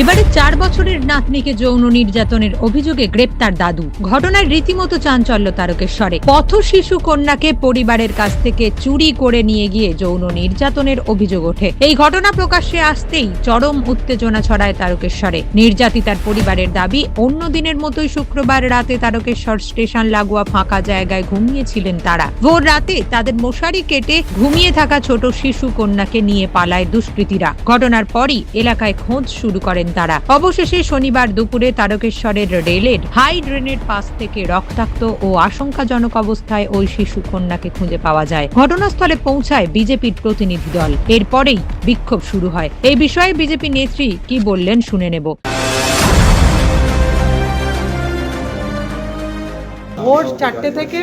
এবারে চার বছরের নাতনিকে যৌন নির্যাতনের অভিযোগে গ্রেপ্তার দাদু। ঘটনায় রীতিমতো চাঞ্চল্য তারকেশ্বরে। পথ শিশু কন্যাকে পরিবারের কাছ থেকে চুরি করে নিয়ে গিয়ে যৌন নির্যাতনের অভিযোগ ওঠে। এই ঘটনা প্রকাশ্যে আসতেই চরম উত্তেজনা ছড়ায় তারকেশ্বরে। নির্যাতিতার পরিবারের দাবি, অন্য দিনের মতোই শুক্রবার রাতে তারকেশ্বর স্টেশন লাগোয়া ফাঁকা জায়গায় ঘুমিয়েছিলেন তারা। ভোর রাতে তাদের মশারি কেটে ঘুমিয়ে থাকা ছোট শিশু কন্যাকে নিয়ে পালায় দুষ্কৃতীরা। ঘটনার পরই এলাকায় খোঁজ শুরু করেন তারা। অবশেষে শনিবার দুপুরে তারকেশ্বরের রেলের হাই ড্রেনের পাশ থেকে রক্তাক্ত ও আশঙ্কাজনক অবস্থায় ওই শিশু কন্যাকে খুঁজে পাওয়া যায়। ঘটনাস্থলে পৌঁছায় বিজেপির প্রতিনিধি দল। এরপরেই বিক্ষোভ শুরু হয়। এই বিষয়ে বিজেপি নেত্রী কি বললেন শুনে নেব। ভোর চারটে থেকে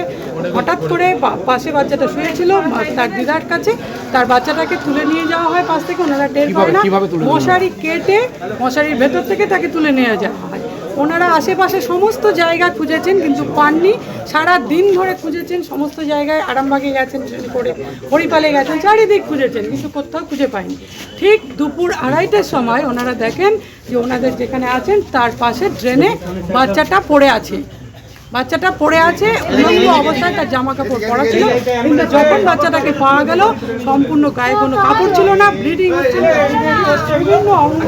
হঠাৎ করে পাশে বাচ্চাটা শুয়েছিল তার দিদার কাছে। তার বাচ্চাটাকে তুলে নিয়ে যাওয়া হয় পাশ থেকে ওনারা টের পায় না। মশারি কেটে মশারির ভেতর থেকে তাকে তুলে নিয়ে যাওয়া হয়। ওনারা আশেপাশে সমস্ত জায়গা খুঁজেছেন কিন্তু পাননি। সারা দিন ধরে খুঁজেছেন সমস্ত জায়গায় আরামবাগে গেছেন করে হরিপালে গেছেন চারিদিক খুঁজেছেন কিন্তু কোথাও খুঁজে পায়নি। ঠিক দুপুর আড়াইটের সময় ওনারা দেখেন যে ওনাদের যেখানে আছেন তার পাশে ড্রেনে বাচ্চাটা পড়ে আছে। বাচ্চাটা পড়ে আছে, উলঙ্গ অবস্থায় তার জামা কাপড় পরা ছিল, কিন্তু যখন বাচ্চাটাকে পাওয়া গেল, সম্পূর্ণ গায়ে কোনো কাপড় ছিল না ব্লিডিং হচ্ছিল বিভিন্ন অঙ্গ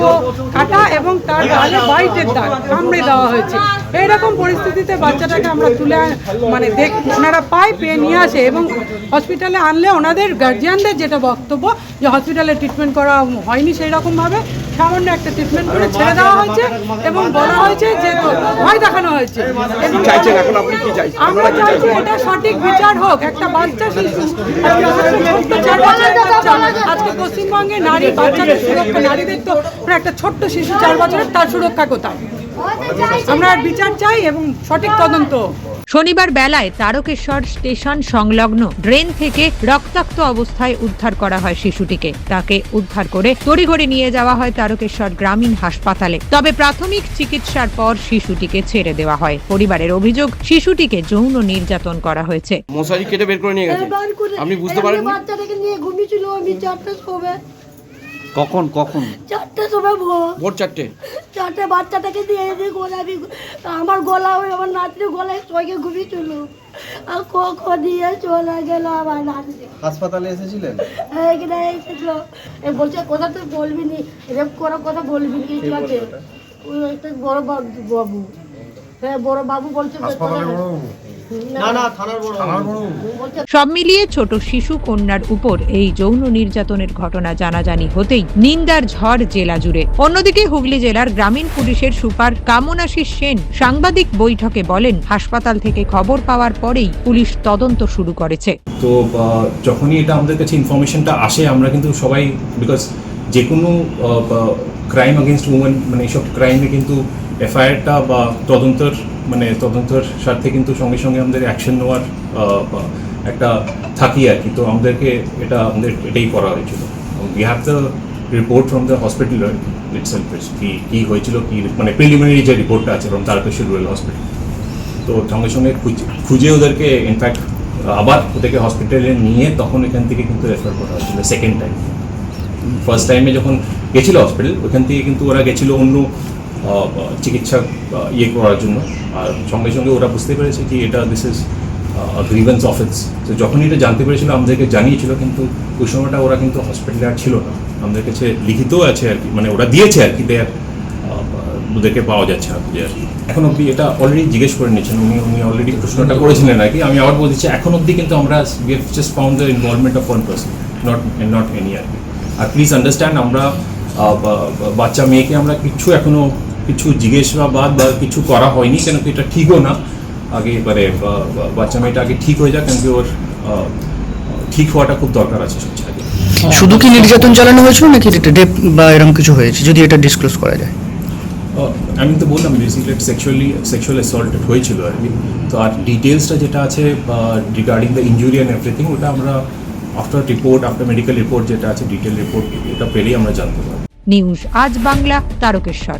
কাটা এবং তার গালে বাইটের দাগ কামড়ে দেওয়া হয়েছে। এইরকম পরিস্থিতিতে বাচ্চাটাকে আমরা তুলে মানে দেখ, ওনারা পায় পেয়ে নিয়ে আসে এবং হসপিটালে আনলে ওনাদের গার্জিয়ানদের যেটা বক্তব্য, যে হসপিটালে ট্রিটমেন্ট করা হয়নি সেই রকমভাবে সামান্য একটা ট্রিটমেন্ট করে ছেড়ে দেওয়া হয়েছে এবং বলা হয়েছে যে ভয় দেখানো হয়েছে। এবং চাইছেন এখন আপনি কি চাইছেন? আমরা চাইছি এটা সঠিক বিচার হোক একটা বাচ্চা শিশু। আজকে চার বছরের বাচ্চা, পশ্চিমবঙ্গে নারী বাচ্চাদের সুরক্ষা নারীদের তো একটা ছোট্ট শিশু চার বছরের তার সুরক্ষা কোথায়? আমরা আর বিচার চাই এবং সঠিক তদন্ত শনিবার বেলায় তারকেশ্বর স্টেশন সংলগ্ন ড্রেন থেকে রক্তাক্ত অবস্থায় উদ্ধার করা হয় শিশুটিকে। তাকে উদ্ধার করে তড়িঘড়ি নিয়ে যাওয়া হয় তারকেশ্বর গ্রামীণ হাসপাতালে। তবে প্রাথমিক চিকিৎসার পর শিশুটিকে ছেড়ে দেওয়া হয়। পরিবারের অভিযোগ শিশুটিকে যৌন নির্যাতন করা হয়েছে। মশারি কেটে বের করে নিয়ে গেছে। আপনি বুঝতে পারেন বাচ্চাটাকে নিয়ে ঘুমিয়েছিল আমি সময় কখন কখন? চারটের সময় ভোর। ভোর চারটে? চারটে বাচ্চাটাকে দিয়ে দিয়ে গলা আমি আমার গলা ওই আমার নাতনি গলায় সঙ্গে চলো আর ক খ দিয়ে চলে গেল আমার নাতনি। হাসপাতালে এসেছিলেন? এখানে এসেছিল। এ বলছে কথা তো বলবি নি রেপ করার কথা বলবি নি কিছু আছে? ওই একটা বড় বাবু বাবু। হ্যাঁ বড় বাবু বলছে না বড় বলছে সব মিলিয়ে ছোট শিশু কন্যার উপর এই যৌন নির্যাতনের ঘটনা জানাজানি হতেই নিন্দার ঝড় জেলা জুড়ে। অন্যদিকে হুগলি জেলার গ্রামীণ পুলিশের সুপার কামনাশিস সেন সাংবাদিক বৈঠকে বলেন হাসপাতাল থেকে খবর পাওয়ার পরেই পুলিশ তদন্ত শুরু করেছে। তো যখনই এটা আমাদের কাছে ইনফরমেশনটা আসে আমরা কিন্তু সবাই বিকজ যে কোনো ক্রাইম আগেনস্ট উমেন মানে এইসব ক্রাইমে কিন্তু এফআইআরটা বা তদন্তর মানে তদন্তর স্বার্থে কিন্তু সঙ্গে সঙ্গে আমাদের অ্যাকশন নেওয়ার একটা থাকি আর কি। তো আমাদেরকে এটা আমাদের এটাই করা হয়েছিল। We have the report from the hospital কি, কী হয়েছিল, কি মানে প্রিলিমিনারি যে রিপোর্টটা আছে ফ্রম তারকেশ্বর রুরাল হসপিটাল তো সঙ্গে সঙ্গে খুঁজে খুঁজে ওদেরকে ইনফ্যাক্ট আবার ওদেরকে হসপিটালে নিয়ে তখন এখান থেকে কিন্তু রেফার করা হয়েছিল সেকেন্ড টাইম ফার্স্ট টাইমে যখন গেছিল হসপিটাল ওখান থেকে কিন্তু ওরা গেছিল অন্য চিকিৎসা ইয়ে করার জন্য। আর সঙ্গে সঙ্গে ওরা বুঝতে পেরেছে কি এটা দিস ইজ গ্রিভেন্স অফিস তো যখনই এটা জানতে পেরেছিল, আমাদেরকে জানিয়েছিল, কিন্তু ওই সময়টা ওরা কিন্তু হসপিটালে আর ছিল না। আমাদের কাছে লিখিতও আছে আর কি মানে ওরা দিয়েছে আর কি, দেয়ার ওদেরকে পাওয়া যাচ্ছে না খুঁজে আর কি এখন অবধি এটা অলরেডি জিজ্ঞেস করে নিয়েছেন। উনি উনি অলরেডি প্রশ্নটা করেছিলেন আর কি। আমি আবার বলছি এখন অব্দি কিন্তু আমরা we have just found the involvement of one person not not any আর কি। আর প্লিজ আন্ডারস্ট্যান্ড আমরা বাচ্চা মেয়েকে আমরা কিছু এখনও কিছু জিজ্ঞাসাবাদ বা কিছু করা হয়নি কেন কি এটা ঠিকও না। আগে এবারে বাচ্চা মেয়েটা আগে ঠিক হয়ে যাক কেন কি ওর ঠিক হওয়াটা খুব দরকার আছে সবচেয়ে আগে শুধু কি নির্যাতন চালানো হয়েছিল নাকি রেপ বা এরকম কিছু হয়েছে যদি এটা ডিসক্লোজ করা যায়? আমি তো বললাম বেসিক্যালি সেক্সুয়ালি সেক্সুয়াল অ্যাসল্টেড হয়েছিল আর কি। তো আর ডিটেলসটা যেটা আছে regarding the injury and everything ওটা আমরা after report after medical report যেটা আছে ডিটেল রিপোর্ট ওটা পেলেই আমরা জানতে পারব। নিউজ আজ বাংলা তারকেশ্বর।